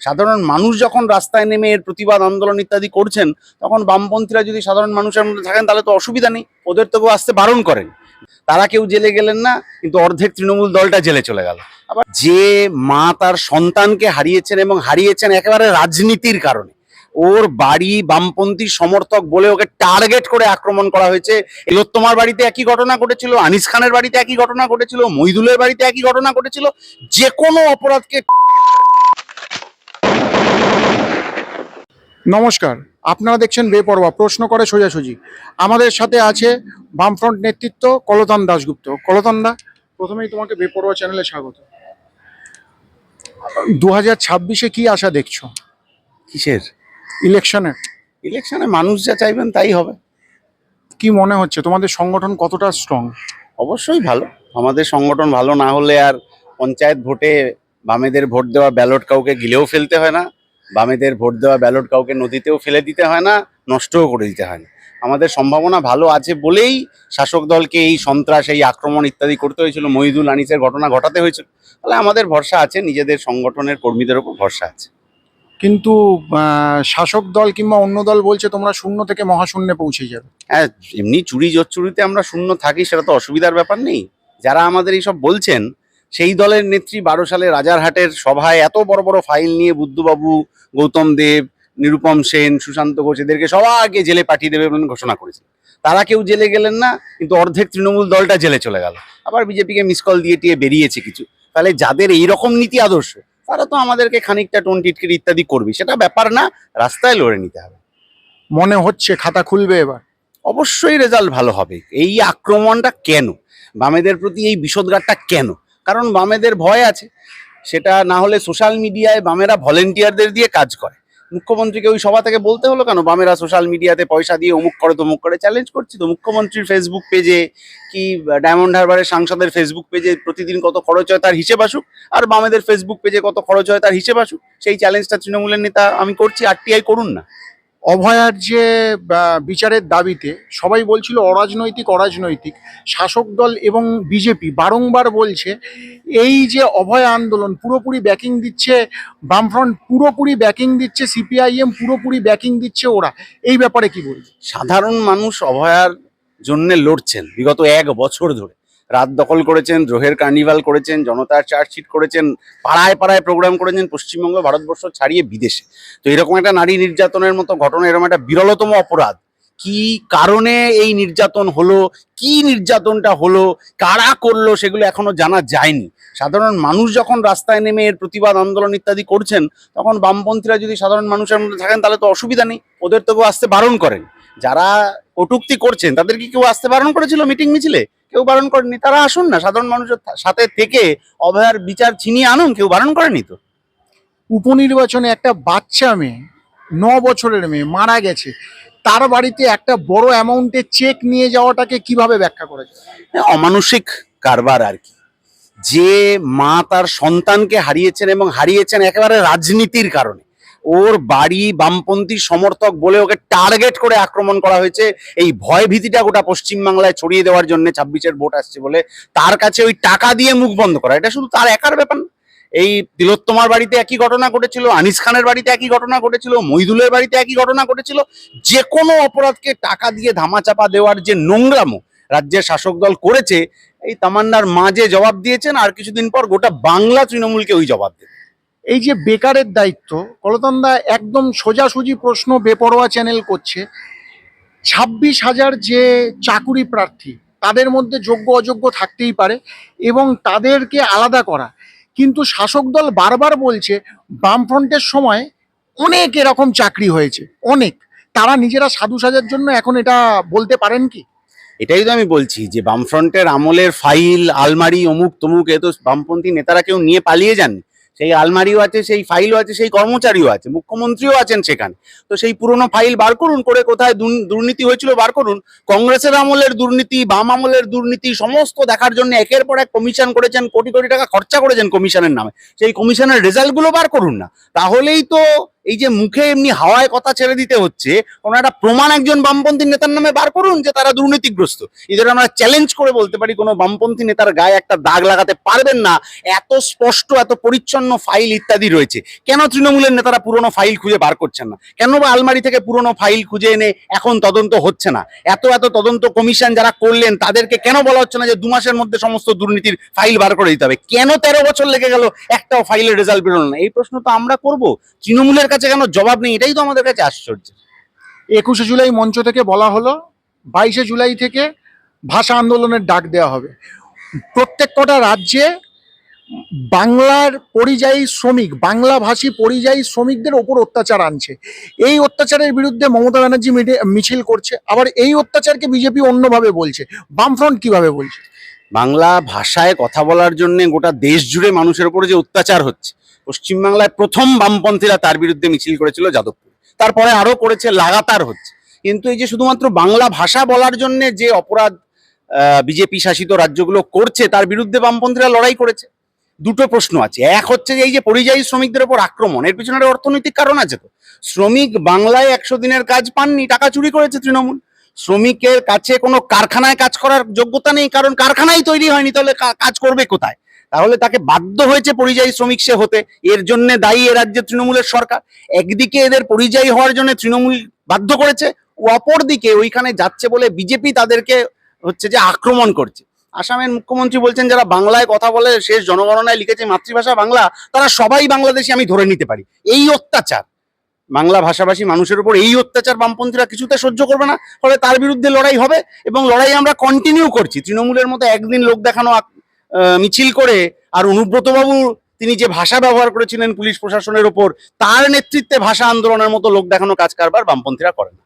সাধারণ মানুষ যখন রাস্তায় নেমে এর প্রতিবাদ, আন্দোলন ইত্যাদি করছেন, তখন বামপন্থীরা যদি সাধারণ মানুষের মধ্যে থাকেন, তাহলে তো অসুবিধা নেই। ওদের তো কেউ আসতে বারণ করেন। তারা কেউ জেলে গেলেন না, কিন্তু অর্ধেক তৃণমূল দলটা জেলে চলে গেল। আবার যে মা তার সন্তানকে হারিয়েছেন এবং হারিয়েছেন একেবারে রাজনীতির কারণে, ওর বাড়ি বামপন্থী সমর্থক বলে ওকে টার্গেট করে আক্রমণ করা হয়েছে। তিলোত্তমার বাড়িতে একই ঘটনা ঘটেছিল, আনিস খানের বাড়িতে একই ঘটনা ঘটেছিল, মইদুলের বাড়িতে একই ঘটনা ঘটেছিল। যে কোনো অপরাধকে নমস্কার। আপনারা দেখছেন বেপরোয়া প্রশ্ন করে সোজাসুজি। আমাদের সাথে আছে বামফ্রন্ট নেতৃত্ব কলতান দাশগুপ্ত। কলতান দা প্রথমেই তোমাকে বেপরোয়া চ্যানেলে স্বাগত। দু হাজার ছাব্বিশে কি আশা দেখছ? কিসের? ইলেকশনে। ইলেকশনে মানুষ যা চাইবেন তাই হবে। কি মনে হচ্ছে? তোমাদের সংগঠন কতটা স্ট্রং অবশ্যই ভালো। আমাদের সংগঠন ভালো না হলে আর পঞ্চায়েত ভোটে বামেদের ভোট দেওয়া ব্যালট কাউকে গিলেও ফেলতে হয় না। বামেদের ভোট দেওয়া ব্যালট কাউকে নদীতেও ফেলে দিতে হয় না নষ্টও করে দিতে হয় না। আমাদের সম্ভাবনা ভালো আছে বলেই শাসক দলকে এই সন্ত্রাস এই আক্রমণ ইত্যাদি করতে হয়েছিল মহিদুল আনিসের ঘটনা ঘটাতে হয়েছিল। তাহলে আমাদের ভরসা আছে নিজেদের সংগঠনের কর্মীদের উপর ভরসা আছে। কিন্তু শাসক দল কিংবা অন্য দল বলছে তোমরা শূন্য থেকে মহাশূন্যে পৌঁছে যাবে। হ্যাঁ এমনি চুরি জোর চুরিতে আমরা শূন্য থাকি সেটা তো অসুবিধার ব্যাপার নেই। যারা আমাদের এইসব বলছেন সেই দলের নেত্রী বারো সালে রাজারহাটের সভায় এত বড় বড় ফাইল নিয়ে বুদ্ধবাবু গৌতম দেব নিরুপম সেন সুশান্ত ঘোষ এদেরকে সবাইকে জেলে পাঠিয়ে দেবে বলে ঘোষণা করেছিল তারা কেউ জেলে গেলেন না কিন্তু অর্ধেক তৃণমূল দলটা জেলে চলে গেল। আবার বিজেপিকে মিস কল দিয়ে টিয়ে বেরিয়েছে কিছু। তাহলে যাদের এই রকম নীতি আদর্শ তারা তো আমাদেরকে খানিকটা টোন টিটকির ইত্যাদি করবে। সেটা ব্যাপার না রাস্তায় লড়ে নিতে হবে। মনে হচ্ছে খাতা খুলবে এবার। অবশ্যই রেজাল্ট ভালো হবে। এই আক্রমণটা কেন? বামেদের প্রতি এই বিষদগারটা কেন? কারণ বামেদের ভয় আছে। সেটা না হলে সোশ্যাল মিডিয়ায় বামেরা ভলেন্টিয়ারদের দিয়ে কাজ করে। মুখ্যমন্ত্রীকে ওই সভা থেকে বলতে হলো কেন? বামেরা সোশ্যাল মিডিয়াতে পয়সা দিয়ে অমুক করে, তমুক করে চ্যালেঞ্জ করছি তো মুখ্যমন্ত্রীর ফেসবুক পেজে কি ডায়মন্ড হারবারের সাংসদের ফেসবুক পেজে প্রতিদিন কত খরচ হয় তার হিসেব আসুক আর বামেদের ফেসবুক পেজে কত খরচ হয় তার হিসেব আসুক, সেই চ্যালেঞ্জটা তৃণমূলের নেতা আমি করছি আরটিআই করুন না। অভয়ার যে বিচারের দাবিতে সবাই বলছিল অরাজনৈতিক অরাজনৈতিক। শাসক দল এবং বিজেপি বারংবার বলছে, এই যে অভয় আন্দোলন পুরোপুরি ব্যাকিং দিচ্ছে বামফ্রন্ট, পুরোপুরি ব্যাকিং দিচ্ছে সিপিআইএম পুরোপুরি ব্যাকিং দিচ্ছে ওরা। এই ব্যাপারে কি বলবে? সাধারণ মানুষ অভয়ার জন্য লড়ছেন বিগত এক বছর ধরে। রাত দখল করেছেন, দ্রোহের কার্নিভাল করেছেন, জনতার চার্জশিট করেছেন, পাড়ায় পাড়ায় প্রোগ্রাম করেছেন, পশ্চিমবঙ্গ ভারতবর্ষ ছাড়িয়ে বিদেশে। তো এরকম একটা নারী নির্যাতনের মতো ঘটনা, এরকম একটা বিরলতম অপরাধ, কি কারণে এই নির্যাতন হলো, কি নির্যাতনটা হলো, কারা করল সেগুলো এখনও জানা যায়নি। সাধারণ মানুষ যখন রাস্তায় নেমে এর প্রতিবাদ, আন্দোলন ইত্যাদি করছেন, তখন বামপন্থীরা যদি সাধারণ মানুষের মধ্যে থাকেন, তাহলে তো অসুবিধা নেই, ওদের তো কেউ আসতে বারণ করেন। যারা কটুক্তি করছেন তাদের কি কেউ আসতে বারণ করেছিল মিটিং মিছিলে? কেউ বারণ করেনি তারা আসুন না সাধারণ মানুষের সাথে থেকে অভয়ার বিচার ছিনিয়ে আনুন কেউ বারণ করেনি তো? উপনির্বাচনে একটা বাচ্চা মেয়ে ন বছরের মেয়ে মারা গেছে। তার বাড়িতে একটা বড় অ্যামাউন্টের চেক নিয়ে যাওয়াটাকে কীভাবে ব্যাখ্যা করা যায়? অমানসিক কারবার আর কি। যে মা তার সন্তানকে হারিয়েছেন এবং হারিয়েছেন একেবারে রাজনীতির কারণে। ওর বাড়ি বামপন্থী সমর্থক বলে ওকে টার্গেট করে আক্রমণ করা হয়েছে। এই ভয় ভীতিটা গোটা পশ্চিমবাংলায় ছড়িয়ে দেওয়ার জন্য ছাব্বিশের ভোট আসছে বলে তার কাছে ওই টাকা দিয়ে মুখ বন্ধ করা। এটা শুধু তার একার ব্যাপার না। এই তিলোত্তমার বাড়িতে একই ঘটনা ঘটেছিল, আনিস খানের বাড়িতে একই ঘটনা ঘটেছিল, মইদুলের বাড়িতে একই ঘটনা ঘটেছিল। যে কোনো অপরাধকে টাকা দিয়ে ধামাচাপা দেওয়ার যে নোংরামো রাজ্যের শাসক দল করেছে, এই তামান্নার মা যে জবাব দিয়েছেন, আর কিছুদিন পর গোটা বাংলা তৃণমূলকে ওই জবাব দেবে। এই যে বেকারের দায়িত্ব কলতন্দা একদম সোজাসুজি প্রশ্ন বেপরোয়া চ্যানেল করছে। ছাব্বিশ হাজার যে চাকুরি প্রার্থী, তাদের মধ্যে যোগ্য অযোগ্য থাকতেই পারে এবং তাদেরকে আলাদা করা। কিন্তু শাসক দল বারবার বলছে, বামফ্রন্টের সময় অনেক এরকম চাকরি হয়েছে, অনেক। তারা নিজেরা সাধু সাজার জন্য এখন এটা বলতে পারেন কি? এটাই তো আমি বলছি যে বামফ্রন্টের আমলের ফাইল, আলমারি অমুক তমুক এ তো বামপন্থী নেতারা কেউ নিয়ে পালিয়ে যান সেই আলমারিও আছে, সেই ফাইলও আছে, সেই কর্মচারীও আছে, মুখ্যমন্ত্রীও আছেন সেখানে। তো সেই পুরনো ফাইল বার করুন, করে কোথায় দুর্নী- দুর্নীতি হয়েছিল বার করুন, কংগ্রেসের আমলের দুর্নীতি, বাম আমলের দুর্নীতি, সমস্ত দেখার জন্য একের পর এক কমিশন করেছেন, কোটি কোটি টাকা খরচা করেছেন কমিশনের নামে। সেই কমিশনের রেজাল্টগুলো বার করুন না। তাহলেই তো এই যে মুখে এমনি হাওয়ায় কথা ছেড়ে দিতে হচ্ছে কোনো একটা প্রমাণ একজন বামপন্থী নেতার নামে বার করুন যে তারা দুর্নীতিগ্রস্ত। এদের আমরা চ্যালেঞ্জ করে বলতে পারি, কোনো বামপন্থী নেতার গায়ে একটা দাগ লাগাতে পারবেন না, এত স্পষ্ট, এত পরিচ্ছন্ন ফাইল ইত্যাদি রয়েছে। কেন তৃণমূলের নেতারা পুরনো ফাইল খুঁজে বার করছেন না? কেন বা আলমারি থেকে পুরনো ফাইল খুঁজে এনে এখন তদন্ত হচ্ছে না? এত এত তদন্ত কমিশন যারা করলেন, তাদেরকে কেন বলা হচ্ছে না যে দু মাসের মধ্যে সমস্ত দুর্নীতির ফাইল বার করে দিতে হবে? কেন তেরো বছর লেগে গেল একটাও ফাইলের রেজাল্ট বেরোলো না? এই প্রশ্ন তো আমরা করব। তৃণমূলের কাছে কেন জবাব নেই? এটাই তো আমাদের কাছে আশ্চর্য। একুশে জুলাই মঞ্চ থেকে বলা হলো বাইশে জুলাই থেকে ভাষা আন্দোলনের ডাক দেওয়া হবে। প্রত্যেক কটা রাজ্যে বাংলার পরিযায়ী শ্রমিক বাংলাভাষী পরিযায়ী শ্রমিকদের ওপর অত্যাচার আনছে। এই অত্যাচারের বিরুদ্ধে মমতা ব্যানার্জি মিছিল করছে। আবার এই অত্যাচারকে বিজেপি অন্যভাবে বলছে। বামফ্রন্ট কীভাবে বলছে? বাংলা ভাষায় কথা বলার জন্য গোটা দেশ জুড়ে মানুষের উপরে যে অত্যাচার হচ্ছে পশ্চিমবাংলায় প্রথম বামপন্থীরা তার বিরুদ্ধে মিছিল করেছিল যাদবপুর। তারপরে আরও করেছে, লাগাতার হচ্ছে। কিন্তু এই যে শুধুমাত্র বাংলা ভাষা বলার জন্য যে অপরাধ বিজেপি শাসিত রাজ্যগুলো করছে, তার বিরুদ্ধে বামপন্থীরা লড়াই করেছে। দুটো প্রশ্ন আছে। এক হচ্ছে এই যে পরিযায়ী শ্রমিকদের উপর আক্রমণ, এর পিছনে অর্থনৈতিক কারণ আছে তো। শ্রমিক বাংলায় একশো দিনের কাজ পাননি, টাকা চুরি করেছে তৃণমূল। শ্রমিকের কাছে কোনো কারখানায় কাজ করার যোগ্যতা নেই, কারণ কারখানাই তৈরি হয়নি, তাহলে কাজ করবে কোথায়? তাহলে তাকে বাধ্য হয়েছে পরিযায়ী শ্রমিক সে হতে। এর জন্য দায়ী এ রাজ্যে তৃণমূলের সরকার। একদিকে এদের পরিযায়ী হওয়ার জন্য তৃণমূল বাধ্য করেছে, অপরদিকে ওইখানে যাচ্ছে বলে বিজেপি তাদেরকে হচ্ছে যে আক্রমণ করছে। আসামের মুখ্যমন্ত্রী বলছেন, যারা বাংলায় কথা বলে শেষ জনগণনায় লিখেছে মাতৃভাষা বাংলা, তারা সবাই বাংলাদেশি, আমি ধরে নিতে পারি। এই অত্যাচার। বাংলা ভাষাভাষী মানুষের উপর এই অত্যাচার বামপন্থীরা কিছুতে সহ্য করবে না, ফলে তার বিরুদ্ধে লড়াই হবে এবং লড়াই আমরা কন্টিনিউ করছি। তৃণমূলের মতো একদিন লোক দেখানো মিছিল করে আর অনুব্রত বাবু তিনি যে ভাষা ব্যবহার করেছিলেন পুলিশ প্রশাসনের ওপর, তার নেতৃত্বে ভাষা আন্দোলনের মতো লোক দেখানো কাজ কারবার বামপন্থীরা করে না।